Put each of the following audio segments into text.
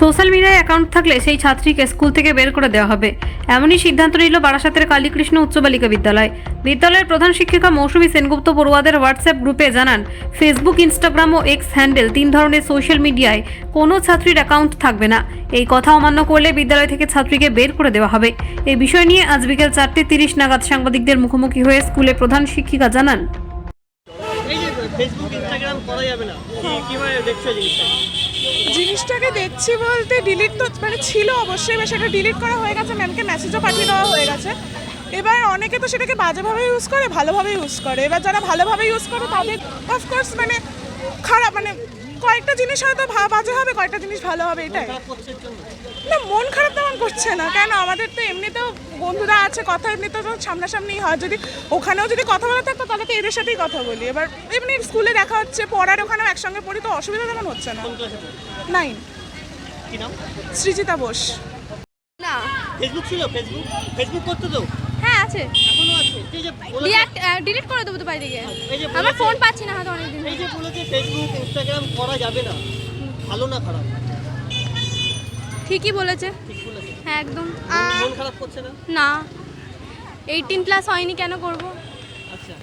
Social মিডিয়ায় account থাকলে সেই ছাত্রীকে স্কুল থেকে বের করে দেওয়া হবে। এমনই সিদ্ধান্ত নিল বারাসাতের কালীকৃষ্ণ উচ্চ বালিকা বিদ্যালয়। বিদ্যালয়ের প্রধান শিক্ষিকা মৌসুমী সেনগুপ্ত পড়ুয়াদের হোয়াটসঅ্যাপ গ্রুপে জানান ফেসবুক ইনস্টাগ্রাম ও এক্স হ্যান্ডেল তিন ধরনের সোশ্যাল মিডিয়ায় কোনো ছাত্রীর অ্যাকাউন্ট থাকবে না। এই কথা অমান্য করলে বিদ্যালয় থেকে ছাত্রীকে বের করে দেওয়া হবে। এই বিষয় নিয়ে আজ বিকেল চারটে তিরিশ নাগাদ সাংবাদিকদের মুখোমুখি হয়ে স্কুলে প্রধান শিক্ষিকা জানান। ফেসবুক ইনস্টাগ্রাম করা যাবে না। কীভাবে দেখছ জিনিসটা জিনিসটাকে দেখছি বলতে ডিলিট তো মানে ছিল অবশ্যই, এবার সেটা ডিলিট করা হয়ে গেছে ম্যামকে মেসেজও পাঠিয়ে দেওয়া হয়ে গেছে। এবার অনেকে তো সেটাকে বাজেভাবে ইউজ করে, ভালোভাবে ইউজ করে। এবার যারা ভালোভাবে ইউজ করে, তাদের অফকোর্স মানে খারাপ মানে কয়েকটা জিনিস হয়তো বাজে হবে কয়েকটা জিনিস ভালো হবে এটাই। না মন খারাপ তেমন করছে না। কেন? আমাদের তো এমনিতেও বন্ধুরা আছে কথা এমনিতেও তো সামনাসামনি হয়। যদি ওখানেও যদি কথা বলা থাকতো তাহলে তো এদের সাথেই কথা বলি। এবার এমনি স্কুলে দেখা হচ্ছে পড়ার ওখানেও একসঙ্গে পড়ি তো অসুবিধা তেমন হচ্ছে না। নাইন সৃজিতা বোস। না। ফেসবুক ছিল? ফেসবুক ফেসবুক করতে তো। আছে? এখনও আছে। এই যে ডিলিট করে দেবো তো বাড়ি থেকে এই আমার ফোন পাচ্ছি না হয়তো অনেকদিন এই যে বলেছে ফেসবুক ইনস্টাগ্রাম করা যাবে না। ভালো না খারাপ? ঠিকই বলেছে। হ্যাঁ একদম। মন খারাপ করছে না? না। এইটিন প্লাস হয়নি কেন করব? আচ্ছা।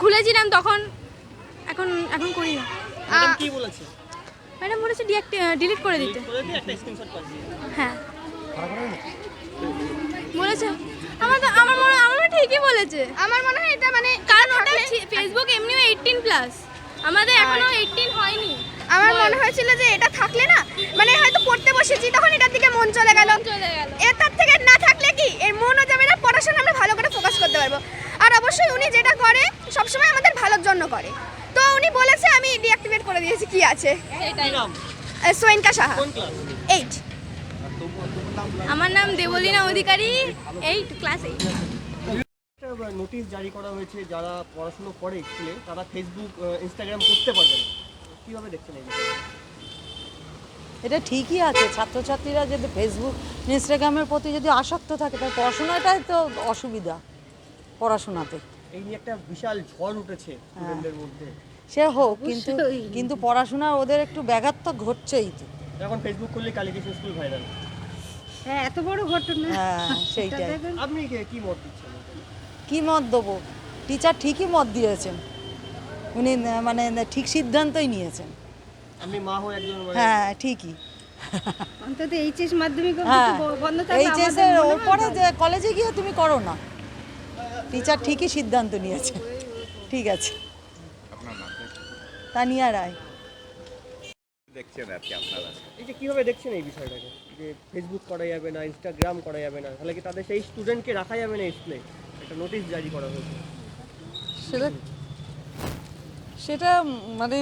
খুলেছিলাম তখন এখন এখন করি না। ম্যাডাম কি বলেছে? ম্যাডাম বলেছে ডিলিট করে দিতে। করে দিয়ে একটা স্ক্রিনশট পাঠিয়ে হ্যাঁ। বলেছে। আমার তো আমার মনে আমার মনে হয় ঠিকই বলেছে। আমার মনে হয় এটা মানে কারণ ওটা ফেসবুক এমনিও এইটিন প্লাস আমাদের এখনও এইটিন হয়নি। আমার মনে হয়েছিল যে এটা থাকলে না মানে হয়তো পড়তে বসেছি তখন এটার দিকে মন চলে গেল। চলে গেল। এর তার থেকে না থাকলে কি? এর মনও যাবে না পড়াশোনা আমরা ভালো করে ফোকাস করতে পারব। আর অবশ্যই উনি যেটা করে সবসময় আমাদের ভালোর জন্য করে। তো উনি বলেছে আমি ডিঅ্যাক্টিভেট করে দিয়েছি কি আছে? সোয়েনকা সাহা। কোন এইট আমার নাম Debalina Adhikari eight class eight notice জারি করা হয়েছে যারা পড়াশোনা করে স্কুলে তারা ফেসবুক ইনস্টাগ্রাম করতে পারবে না। কীভাবে দেখছেন এই এটা ঠিকই আছে। ছাত্রছাত্রীরা যদি ফেসবুক ইনস্টাগ্রামের প্রতি যদি আসক্ত থাকে তার পড়াশোনাটাই তো অসুবিধা পড়াশোনাতে। এই নিয়ে একটা বিশাল ঝড় উঠেছে স্টুডেন্টদের মধ্যে। সে হোক কিন্তু কিন্তু পড়াশোনা ওদের একটু ব্যাঘাত তো ঘটছেই তো। এখন ফেসবুক করলে কালীকৃষ্ণ স্কুল ভাইরাল হ্যাঁ এত বড় ঘটনা। হ্যাঁ সেইটাই। আপনি কি- কি মত দিচ্ছেন? কি মত দেবো। টিচার ঠিকই মত দিয়েছেন। উনি মানে ঠিক সিদ্ধান্তই নিয়েছেন। আপনি মা হয়ে একজন হ্যাঁ ঠিকই। অন্তত এইচএস মাধ্যমিক হ্যাঁ বন্ধ এইচএস এর ওপরে যে কলেজে গিয়ে তুমি করো না। টিচার ঠিকই সিদ্ধান্ত নিয়েছে। ঠিক আছে। তানিয়া রায়। দেখছেন আর কি আপনারা। এই যে কীভাবে দেখছেন এই বিষয়টাকে? যে ফেসবুক করা যাবে না ইনস্টাগ্রাম করা যাবে না তাহলে কি তাদের সেই স্টুডেন্টকে রাখা যাবে না স্কুলে একটা নোটিশ জারি করা হয়েছে। সেটা সেটা মানে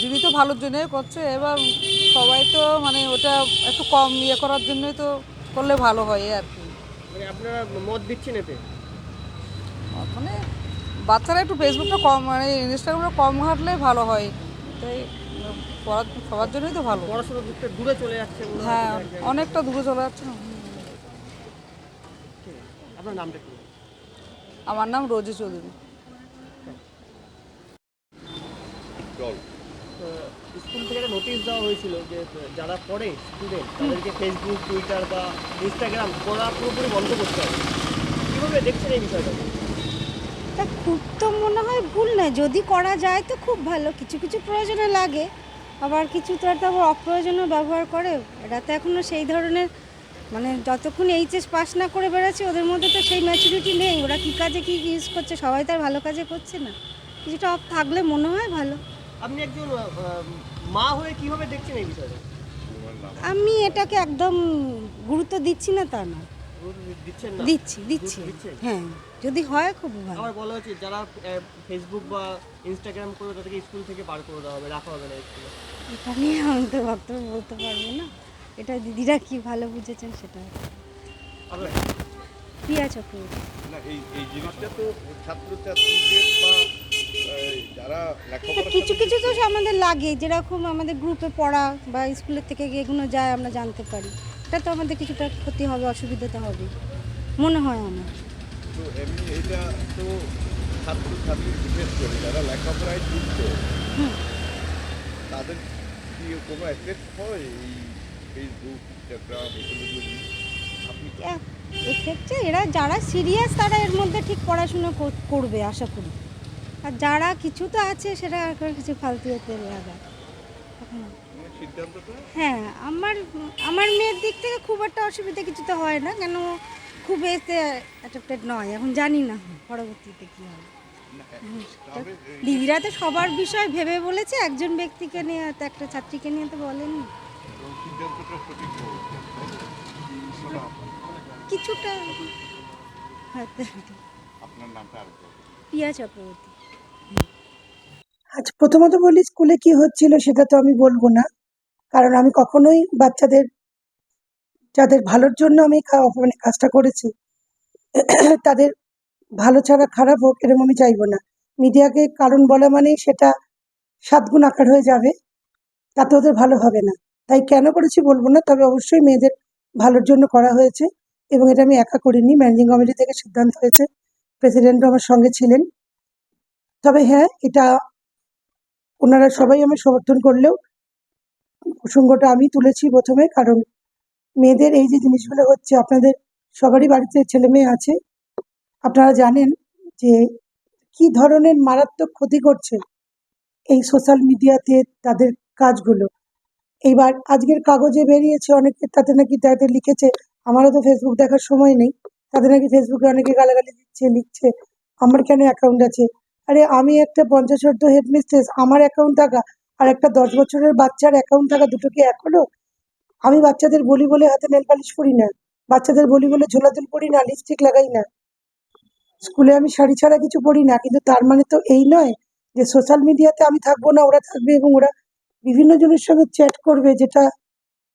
যিনি তো ভালোর জন্যই করছে এবার সবাই তো মানে ওটা একটু কম ইয়ে করার জন্যই তো করলে ভালো হয় আর কি। মানে আপনারা মত দিচ্ছেন এতে? মানে বাচ্চারা একটু ফেসবুকটা কম মানে ইনস্টাগ্রামটা কম ঘাটলে ভালো হয়। তাই সবার জন্যই তো ভালো। পড়াশোনার দিকটা দূরে চলে যাচ্ছে হ্যাঁ। অনেকটা দূরে চলে যাচ্ছে আপনার নামটা আমার নাম রোজি চৌধুরী। স্কুল থেকে একটা নোটিশ দেওয়া হয়েছিল যে যারা পড়ে স্টুডেন্ট তাদেরকে ফেসবুক টুইটার বা ইনস্টাগ্রাম করা পুরোপুরি বন্ধ করতে হবে। কীভাবে দেখছেন এই বিষয়টা? তা খুব তো মনে হয় ভুল নয়। যদি করা যায় তো খুব ভালো। কিছু কিছু প্রয়োজনে লাগে। আবার কিছু তো আর তো আবার অপ্রয়োজনীয় ব্যবহার করে। এটা তো এখনও সেই ধরনের মানে যতক্ষণ এইচএস পাস না করে বেড়াচ্ছে ওদের মধ্যে তো সেই ম্যাচুরিটি নেই। ওরা কী কাজে কী ইউজ করছে সবাই তো আর ভালো কাজে করছে না। কিছুটা অফ থাকলে মনে হয় ভালো। আপনি একজন মা হয়ে কীভাবে দেখছেন এই বিষয়টা? আমি এটাকে একদম গুরুত্ব দিচ্ছি না তা না। দিচ্ছি দিচ্ছি। হ্যাঁ যদি হয় খুব ভালো। আবার বলা হচ্ছে যারা ফেসবুক বা ইনস্টাগ্রাম করে তাদেরকে স্কুল থেকে বার করে দেওয়া হবে রাখা হবে না স্কুলে। এটা নিয়ে আমি তো বক্তব্য বলতে পারব না। এটা দিদিরা কি ভালো বুঝেছেন সেটা। প্রিয়া চক্রবর্তী। না এই এই জিনিসটা তো ছাত্রছাত্রীদের বা যারা কিছু কিছু তো আমাদের লাগে যেরকম আমাদের গ্রুপে পড়া বা স্কুলের থেকে এগুলো যায় আমরা জানতে পারি। এটা তো আমাদের কিছুটা ক্ষতি হবে অসুবিধা তো হবে মনে হয় আমার। তো এমনি এটা তো ছাত্রছাত্রী বিশেষ করে যারা লেখাপড়ায় যুক্ত তাদের কি কোনো এফেক্ট হয় এই ফেসবুক ইনস্টাগ্রাম এগুলো যদি আপনি এক্ষেত্রে এরা যারা সিরিয়াস তারা এর মধ্যে ঠিক পড়াশুনো করবে আশা করি। আর যারা কিছু তো আছে সেটা আর কিছু ফালতু তেল লাগায় এখন হ্যাঁ আমার আমার মেয়ের দিক থেকে খুব একটা অসুবিধা কিছু তো হয় না কেন খুব এতে অ্যাট্রাক্টেড নয় এখন জানি না পরবর্তীতে কী হবে দিদিরা তো সবার বিষয় ভেবে বলেছে একজন ব্যক্তিকে নিয়ে একটা ছাত্রীকে নিয়ে তো বলেনি। কিছুটা হয়তো আপনার নামটা আর চক্রবর্তী। আচ্ছা প্রথমত বলি স্কুলে কি হচ্ছিল সেটা তো আমি বলব না। কারণ আমি কখনোই বাচ্চাদের যাদের ভালোর জন্য আমি মানে কাজটা করেছি তাদের ভালো ছাড়া খারাপ হোক এরকম আমি চাইব না। মিডিয়াকে কারণ বলা মানেই সেটা সাত গুণ আকার হয়ে যাবে তাতে ওদের ভালো হবে না। তাই কেন করেছি বলব না, তবে অবশ্যই মেয়েদের ভালোর জন্য করা হয়েছে এবং এটা আমি একা করিনি, ম্যানেজিং কমিটি থেকে সিদ্ধান্ত হয়েছে, প্রেসিডেন্টও আমার সঙ্গে ছিলেন। তবে হ্যাঁ এটা ওনারা সবাই আমি সমর্থন করলেও প্রসঙ্গটা আমি তুলেছি প্রথমে, কারণ মেয়েদের এই যে জিনিসগুলো হচ্ছে, আপনাদের সবারই বাড়িতে ছেলে মেয়ে আছে, আপনারা জানেন যে কি ধরনের মারাত্মক ক্ষতি করছে এই সোশ্যাল মিডিয়াতে তাদের কাজগুলো। এইবার আজকের কাগজে বেরিয়েছে অনেকে, তাতে নাকি তাতে লিখেছে, আমারও তো ফেসবুক দেখার সময় নেই, তাতে নাকি ফেসবুকে অনেকে গালাগালি দিচ্ছে, লিখছে, আমার কেন অ্যাকাউন্ট আছে? আরে আমি একটা পঞ্চাশ অর্ধ হেডমিস্ট্রেস আমার অ্যাকাউন্ট থাকা, আর একটা দশ বছরের বাচ্চার অ্যাকাউন্ট থাকা দুটো কি এক হলো আমি বাচ্চাদের বলি বলে হাতে নেল পালিশ করি না, বাচ্চাদের বলি বলে ঝোলাঝুল করি না লিপস্টিক লাগাই না। স্কুলে আমি শাড়ি ছাড়া কিছু পরি না, কিন্তু তার মানে তো এই নয় যে সোশ্যাল মিডিয়াতে আমি থাকব না, ওরা থাকবে এবং ওরা বিভিন্ন জনের সঙ্গে চ্যাট করবে যেটা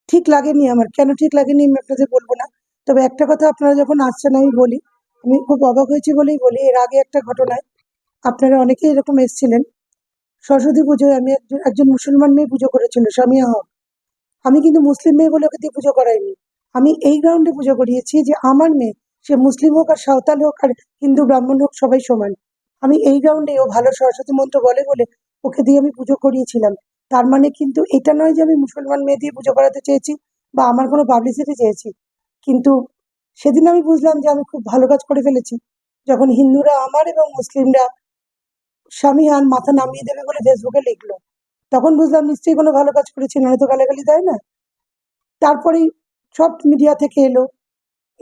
ঠিক লাগেনি আমার। কেন ঠিক লাগেনি আমি আপনাদের বলব না। তবে একটা কথা আপনারা যখন আসছেন, আমি বলি, আমি খুব অবাক হয়েছি বলেই বলি, এর আগে একটা ঘটনায় আপনারা অনেকেই এরকম এসেছিলেন। সরস্বতী পুজোয় আমি একজন একজন মুসলমান মেয়ে পুজো করেছিল সামিয়া হক আমি কিন্তু মুসলিম মেয়ে বলে ওকে দিয়ে পুজো করাইনি। আমি এই গ্রাউন্ডে পুজো করিয়েছি যে আমার মেয়ে, সে মুসলিম হোক আর সাঁওতাল হোক আর হিন্দু, ব্রাহ্মণ হোক, সবাই সমান। আমি এই গ্রাউন্ডে ও ভালো সরস্বতী মন্ত্র বলে বলে ওকে দিয়ে আমি পুজো করিয়েছিলাম। তার মানে কিন্তু এটা নয় যে আমি মুসলমান মেয়ে দিয়ে পুজো করাতে চেয়েছি বা আমার কোনো পাবলিসিটি চেয়েছি। কিন্তু সেদিন আমি বুঝলাম যে আমি খুব ভালো কাজ করে ফেলেছি। যখন হিন্দুরা আমার এবং মুসলিমরা স্বামী আর মাথা নামিয়ে দেবে বলে ফেসবুকে লিখলো, তখন বুঝলাম নিশ্চয়ই কোনো ভালো কাজ করেছি, নাহলে তো গালাগালি দেয় না। তারপরেই সব মিডিয়া থেকে এলো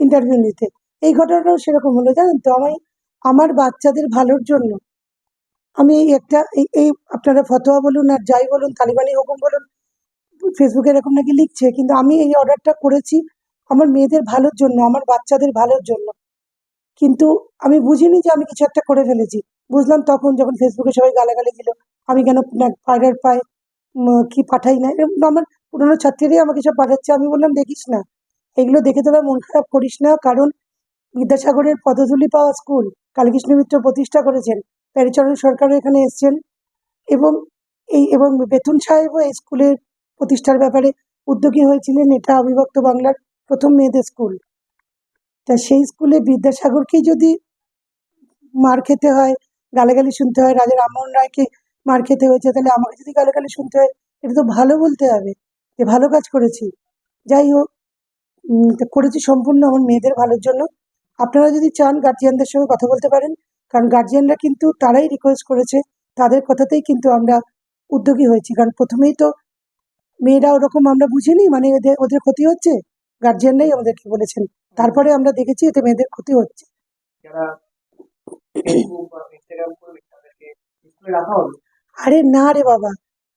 ইন্টারভিউ নিতে। এই ঘটনাটাও সেরকম হলো, জানেন তো? আমি, আমার বাচ্চাদের ভালোর জন্য আমি একটা এই আপনারা ফতোয়া বলুন আর যাই বলুন তালিবানি হুকুম বলুন ফেসবুকে এরকম নাকি লিখছে কিন্তু আমি এই অর্ডারটা করেছি আমার মেয়েদের ভালোর জন্য আমার বাচ্চাদের ভালোর জন্য। কিন্তু আমি বুঝিনি যে আমি কিছু একটা করে ফেলেছি। বুঝলাম তখন যখন ফেসবুকে সবাই গালাগালি দিল আমি কেন পায়ে উম, কি পাঠাই না এরকম আমার পুরোনো ছাত্রীরাই আমাকে সব পাঠাচ্ছে আমি বললাম দেখিস না। এগুলো দেখে তোরা মন খারাপ করিস না কারণ বিদ্যাসাগরের পদধূলি পাওয়া স্কুল কালীকৃষ্ণ মিত্র প্রতিষ্ঠা করেছেন। প্যারিচরণ সরকারও এখানে এসছেন এবং এই এবং বেতন সাহেবও এই স্কুলের প্রতিষ্ঠার ব্যাপারে উদ্যোগী হয়েছিলেন। এটা অবিভক্ত বাংলার প্রথম মেয়েদের স্কুল। তা সেই স্কুলে বিদ্যাসাগরকেই যদি মার খেতে হয়, গালাগালি শুনতে হয়, রাজা রামমোহন রায়কে মার খেতে হয়েছে, তাহলে আমাকে যদি গালাগালি শুনতে হয়, এটা তো ভালো বলতে হবে। যে ভালো কাজ করেছি। যাই হোক করেছি সম্পূর্ণ আমার মেয়েদের ভালোর জন্য। আপনারা যদি চান গার্জিয়ানদের সঙ্গে কথা বলতে পারেন কারণ গার্জিয়ানরা কিন্তু তারাই রিকোয়েস্ট করেছে তাদের কথাতেই কিন্তু আমরা উদ্যোগী হয়েছি। কারণ প্রথমেই তো মেয়েরা ওরকম আমরা বুঝিনি মানে এদের ওদের ক্ষতি হচ্ছে গার্জিয়ানরাই আমাদেরকে বলেছেন। তারপরে আমরা দেখেছি এতে মেয়েদের ক্ষতি হচ্ছে। আরে না রে বাবা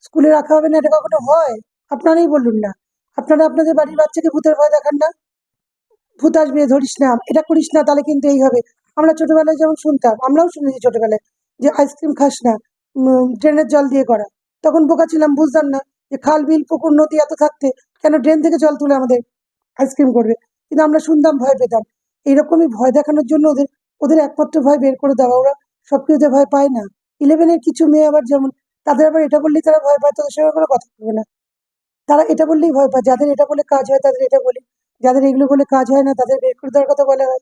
স্কুলে রাখা হবে না এটা কখনো হয়? আপনারাই বলুন না। আপনারা আপনাদের বাড়ির বাচ্চাকে ভূতের ভয় দেখান না। ভূত আসবে ধরিস না। এটা করিস না তাহলে কিন্তু এই হবে। আমরা ছোটবেলায় যেমন শুনতাম, আমরাও শুনেছি ছোটবেলায় যে আইসক্রিম খাস না ড্রেনের জল দিয়ে করা। তখন বোকা ছিলাম, বুঝতাম না যে খাল, বিল, পুকুর, নদী এত থাকতে কেন ড্রেন থেকে জল তুলে আমাদের আইসক্রিম করবে? কিন্তু আমরা শুনতাম, ভয় পেতাম। এইরকমই ভয় দেখানোর জন্য ওদের ওদের একমাত্র ভয় বের করে দেওয়া। ওরা সব কিছুতে ভয় পায় না। ইলেভেনের কিছু মেয়ে আবার যেমন, তাদের আবার এটা বললেই তারা ভয় পায়, তাদের সঙ্গে কোনো কথা বলবে না। তারা এটা বললেই ভয় পায়, যাদের এটা বলে কাজ হয়, তাদের এটা বলে। যাদের এগুলো বলে কাজ হয় না, তাদের বের করে দেওয়ার কথা বলা হয়।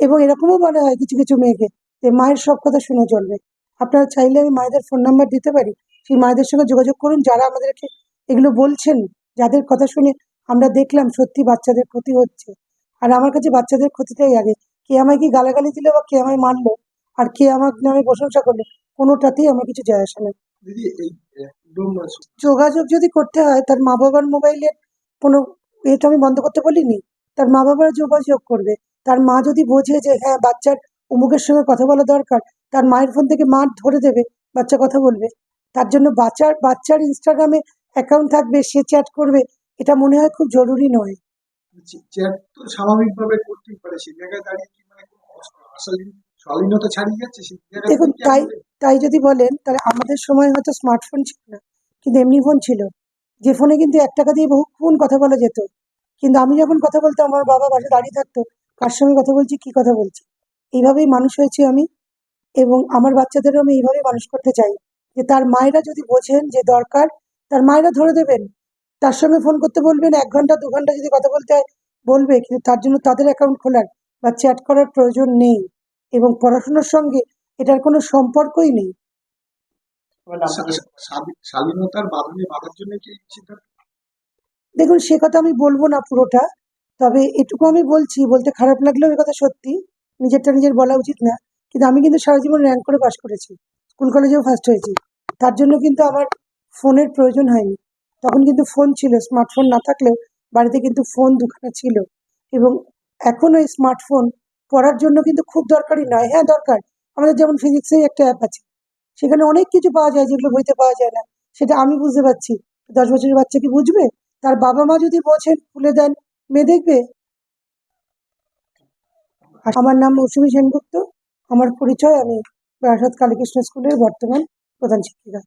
এবং এরকমও বলা হয় কিছু কিছু মেয়েকে যে মায়ের সব কথা শুনে চলবে। আপনারা চাইলে আমি মায়েদের ফোন নাম্বার দিতে পারি। সেই মায়েদের সঙ্গে যোগাযোগ করুন। যারা আমাদেরকে এগুলো বলছেন যাদের কথা শুনে আমরা দেখলাম সত্যি বাচ্চাদের ক্ষতি হচ্ছে। আর আমার কাছে বাচ্চাদের ক্ষতিটাই আগে। কে আমায় কি গালাগালি দিল বা কে আমায় মারলো? আর কে আমার নামে প্রশংসা করল? কোনোটাতেই আমার কিছু যায় আসে না। যোগাযোগ যদি করতে হয় তার মা বাবার মোবাইলের কোনো এটা আমি বন্ধ করতে বলিনি তার মা বাবারা যোগাযোগ করবে। তার মা যদি বোঝে যে হ্যাঁ বাচ্চার অমুকের সঙ্গে কথা বলা দরকার তার মায়ের ফোন থেকে মা ধরে দেবে বাচ্চা কথা বলবে। তার জন্য বাচ্চার বাচ্চার ইনস্টাগ্রামে অ্যাকাউন্ট থাকবে সে চ্যাট করবে এটা মনে হয় খুব জরুরি নয়। চ্যাট তো স্বাভাবিকভাবে করতেই পারে সেই জায়গায় দাঁড়িয়ে কি মানে কোনো শালীনতা ছাড়িয়ে যাচ্ছে দেখুন তাই তাই যদি বলেন তাহলে আমাদের সময় হয়তো স্মার্টফোন ছিল না কিন্তু এমনি ফোন ছিল। যে ফোনে কিন্তু এক টাকা দিয়ে বহুক্ষণ কথা বলা যেত। কিন্তু আমি যখন কথা বলতাম আমার বাবা পাশে দাঁড়িয়ে থাকতো কার সঙ্গে কথা বলছি কি কথা বলছি? এইভাবেই মানুষ হয়েছি আমি এবং আমার বাচ্চাদেরও আমি এইভাবেই মানুষ করতে চাই। যে তার মায়েরা যদি বোঝেন যে দরকার তার মায়েরা ধরে দেবেন। তার সঙ্গে ফোন করতে বলবেন এক ঘণ্টা দু ঘণ্টা যদি কথা বলতে হয় বলবে কিন্তু তার জন্য তাদের অ্যাকাউন্ট খোলার বা চ্যাট করার প্রয়োজন নেই এবং পড়াশোনার সঙ্গে এটার কোনো সম্পর্কই নেই। শালীনতার বাঁধনে বাঁধার জন্য কি দেখুন সে কথা আমি বলব না পুরোটা। তবে এটুকু আমি বলছি, বলতে খারাপ লাগলেও এ কথা সত্যি, নিজেরটা নিজের বলা উচিত না। কিন্তু আমি কিন্তু সারা জীবন র্যাঙ্ক করে পাশ করেছি, স্কুল কলেজেও ফার্স্ট হয়েছি। তার জন্য কিন্তু আমার ফোনের প্রয়োজন হয়নি। তখন কিন্তু ফোন ছিল স্মার্টফোন না থাকলেও বাড়িতে কিন্তু ফোন দুখানা ছিল। এবং এখন ওই স্মার্টফোন পড়ার জন্য কিন্তু খুব দরকারি নয়। হ্যাঁ দরকার। আমাদের যেমন ফিজিক্সের একটা অ্যাপ আছে। সেখানে অনেক কিছু পাওয়া যায় যেগুলো বইতে পাওয়া যায় না। সেটা আমি বুঝতে পারছি। দশ বছরের বাচ্চা কি বুঝবে? তার বাবা মা যদি বোঝেন, খুলে দেন মেয়ে দেখবে? আমার নাম মৌসুমী সেনগুপ্ত। আমার পরিচয় আমি বারাসাত কালীকৃষ্ণ স্কুলের বর্তমান প্রধান শিক্ষিকা।